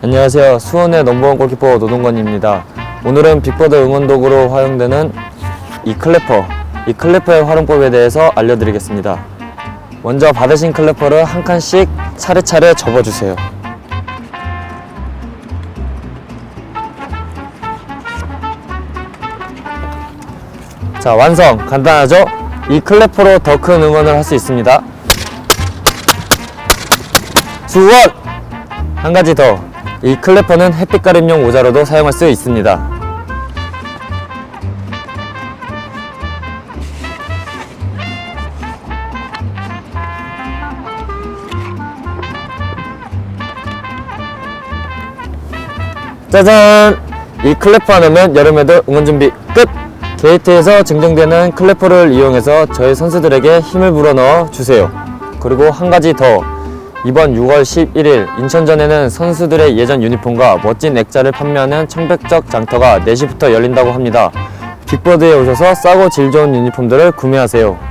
안녕하세요. 수원의 넘버원 골키퍼 노동건입니다. 오늘은 빅버드 응원도구로 활용되는 이 클래퍼, 이 클래퍼의 활용법에 대해서 알려드리겠습니다. 먼저 받으신 클래퍼를 한 칸씩 차례차례 접어주세요. 자, 완성! 간단하죠? 이 클래퍼로 더 큰 응원을 할 수 있습니다. 수원! 한 가지 더. 이 클래퍼는 햇빛 가림용 모자로도 사용할 수 있습니다. 짜잔! 이 클래퍼 하나면 여름에도 응원 준비 끝! 게이트에서 증정되는 클래퍼를 이용해서 저희 선수들에게 힘을 불어넣어 주세요. 그리고 한 가지 더. 이번 6월 11일 인천전에는 선수들의 예전 유니폼과 멋진 액자를 판매하는 청백적 장터가 4시부터 열린다고 합니다. 빅버드에 오셔서 싸고 질 좋은 유니폼들을 구매하세요.